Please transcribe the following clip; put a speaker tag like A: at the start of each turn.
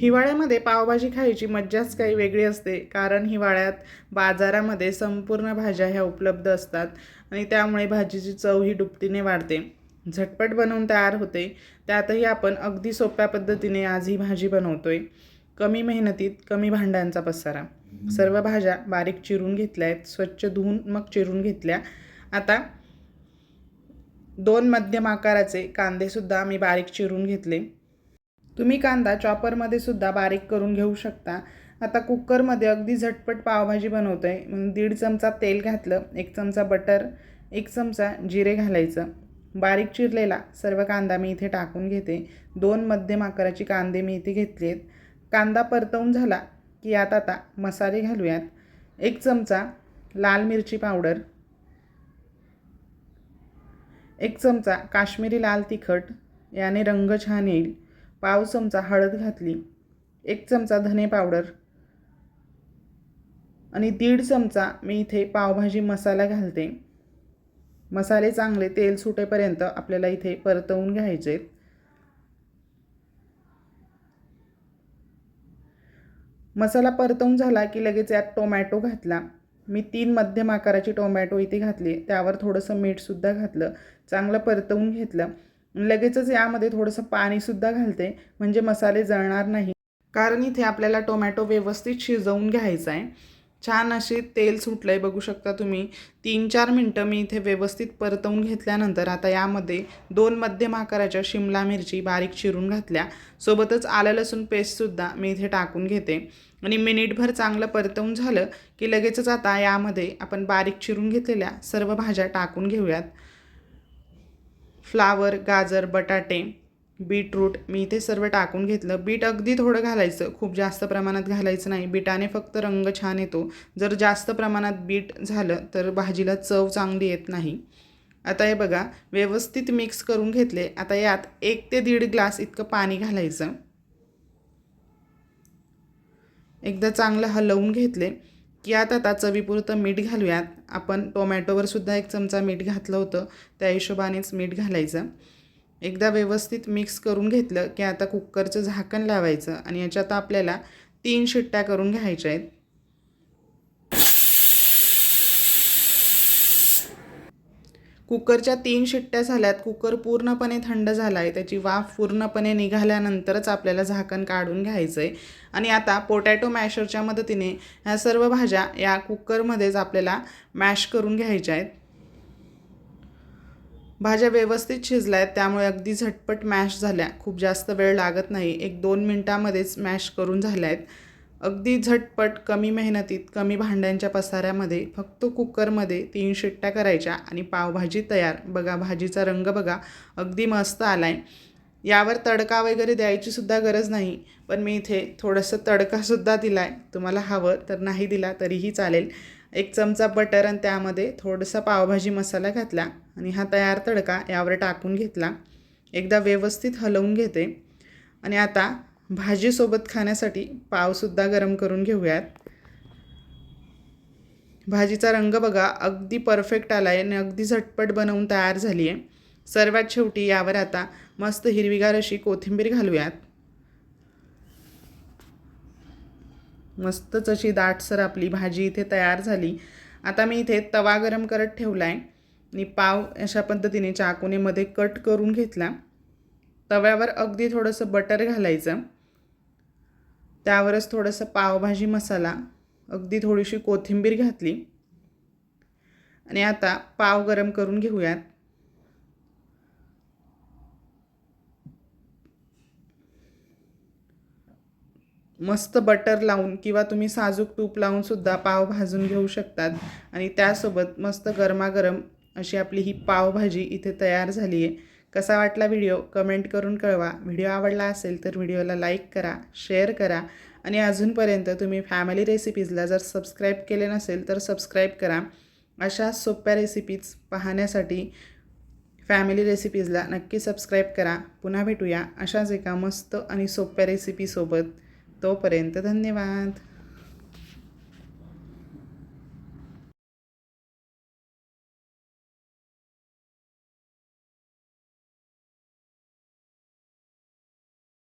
A: हिवाळ्यामध्ये पावभाजी खायची मज्जाच काही वेगळी असते कारण हिवाळ्यात बाजारामध्ये संपूर्ण भाज्या ह्या उपलब्ध असतात आणि त्यामुळे भाजीची चव ही दुपटीने वाढते. झटपट बनवून तयार होते त्यातही आपण अगदी सोप्या पद्धतीने आज ही भाजी बनवतोय. कमी मेहनतीत कमी भांड्यांचा पसारा. सर्व भाज्या बारीक चिरून घेतल्या आहेत स्वच्छ धुवून मग चिरून घेतल्या. आता दोन मध्यम आकाराचे कांदेसुद्धा मी बारीक चिरून घेतले. तुम्ही कांदा चॉपरमध्ये सुद्धा बारीक करून घेऊ शकता. आता कुकरमध्ये अगदी झटपट पावभाजी बनवतो आहे म्हणून दीड चमचा तेल घातलं एक चमचा बटर एक चमचा जिरे घालायचं. बारीक चिरलेला सर्व कांदा मी इथे टाकून घेते. दोन मध्यम आकाराची कांदे मी इथे घेतले आहेत कांदा परतवून झाला की यात आता मसाले घालूयात. एक चमचा लाल मिरची पावडर. एक चमचा काश्मीरी लाल तिखट. याने रंग छान येईल. पाव चमचा हळद घातली एक चमचा धने पावडर आणि दीड चमचा मी इथे पावभाजी मसाला घालते. मसाले चांगले तेल सुटेपर्यंत आपल्याला इथे परतवून घ्यायचेत मसाला परतवून झाला की लगेच यात टोमॅटो घातला. मी तीन मध्यम आकाराची टोमॅटो इथे घातली त्यावर थोडंसं मीठसुद्धा घातलं चांगलं परतवून घेतलं. लगेचच यामध्ये थोडंसं पाणीसुद्धा घालते म्हणजे मसाले जळणार नाही. कारण इथे आपल्याला टोमॅटो व्यवस्थित शिजवून घ्यायचा आहे. छान असे तेल सुटलं आहे बघू शकता तुम्ही. तीन चार मिनटं मी इथे व्यवस्थित परतवून घेतल्यानंतर आता यामध्ये दोन मध्यम आकाराच्या शिमला मिरची बारीक चिरून घातल्या. सोबतच आलं लसूण पेस्टसुद्धा मी इथे टाकून घेते. आणि मिनिटभर चांगलं परतवून झालं की लगेचच आता यामध्ये आपण बारीक चिरून घेतलेल्या सर्व भाज्या टाकून घेऊयात. फ्लावर गाजर बटाटे बीटरूट मी इथे सर्व टाकून घेतलं. बीट अगदी थोडं घालायचं. खूप जास्त प्रमाणात घालायचं नाही. बीटाने फक्त रंग छान येतो. जर जास्त प्रमाणात बीट झालं तर भाजीला चव चांगली येत नाही. आता हे बघा व्यवस्थित मिक्स करून घेतले. आता यात एक ते दीड ग्लास इतकं पाणी घालायचं. एकदा चांगलं हलवून घेतले. की आता आता चवीपुरतं मीठ घालूयात. आपण टोमॅटोवर सुद्धा एक चमचा मीठ घातलं होतं. त्या हिशोबानेच मीठ घालायचं. एकदा व्यवस्थित मिक्स करून घेतलं की आता कुकरचं झाकण लावायचं आणि याच्यात आपल्याला तीन शिट्ट्या करून घ्यायच्या आहेत. कुकरच्या तीन शिट्ट्या झाल्यात. कुकर पूर्णपणे थंड झाला आहे त्याची वाफ पूर्णपणे निघाल्यानंतरच आपल्याला झाकण काढून घ्यायचं आहे आणि आता पोटॅटो मॅशरच्या मदतीने ह्या सर्व भाज्या या कुकरमध्येच आपल्याला मॅश करून घ्यायच्या आहेत. भाज्या व्यवस्थित शिजल्या आहेत त्यामुळे अगदी झटपट मॅश झाल्या. खूप जास्त वेळ लागत नाही. एक दोन मिनटामध्येच मॅश करून झाल्या आहेत अगदी झटपट कमी मेहनतीत कमी भांड्यांच्या पसाऱ्यामध्ये फक्त कुकरमध्ये तीन शिट्ट्या करायच्या आणि पावभाजी तयार. बघा भाजीचा रंग बघा अगदी मस्त आला आहे यावर तडका वगैरे द्यायची सुद्धा गरज नाही पण मी इथे थोडंसं तडकासुद्धा दिला आहे तुम्हाला हवं तर नाही दिला तरीही चालेल. एक चमचा बटर आणि त्यामध्ये थोडंसं पावभाजी मसाला घातला आणि हा तयार तडका यावर टाकून घेतला. एकदा व्यवस्थित हलवून घेते. आणि आता भाजीसोबत खाण्यासाठी पावसुद्धा गरम करून घेऊयात. भाजीचा रंग बघा अगदी परफेक्ट आला आहे आणि अगदी झटपट बनवून तयार झाली आहे सर्वात शेवटी यावर आता मस्त हिरवीगार अशी कोथिंबीर घालूयात. मस्तच अशी दाटसर आपली भाजी इथे तयार झाली. आता मी इथे तवा गरम करत ठेवला आहे आणि पाव अशा पद्धतीने चाकुने मध्ये कट करून घेतला. तव्यावर अगदी थोडंसं बटर घालायचं. त्यावरच थोडंसं पावभाजी मसाला अगदी थोडीशी कोथिंबीर घातली. आणि आता पाव गरम करून घेऊयात. मस्त बटर लावून किंवा तुम्ही साजूक तूप लावून सुद्धा पाव भाजून घेऊ शकतात. आणि त्यासोबत मस्त गरमागरम अशी आपली ही पावभाजी इथे तयार झाली आहे कसा वाटला व्हिडिओ कमेंट करून कळवा. व्हिडिओ आवडला असेल तर व्हिडिओला लाईक करा शेअर करा आणि अजूनपर्यंत तुम्ही फॅमिली रेसिपीजला जर सबस्क्राईब केले नसेल तर सबस्क्राईब करा. अशा सोप्या रेसिपीज पाहण्यासाठी फॅमिली रेसिपीजला नक्की सबस्क्राईब करा. पुन्हा भेटूया अशाच एका मस्त आणि सोप्या रेसिपीसोबत. तोपर्यंत धन्यवाद.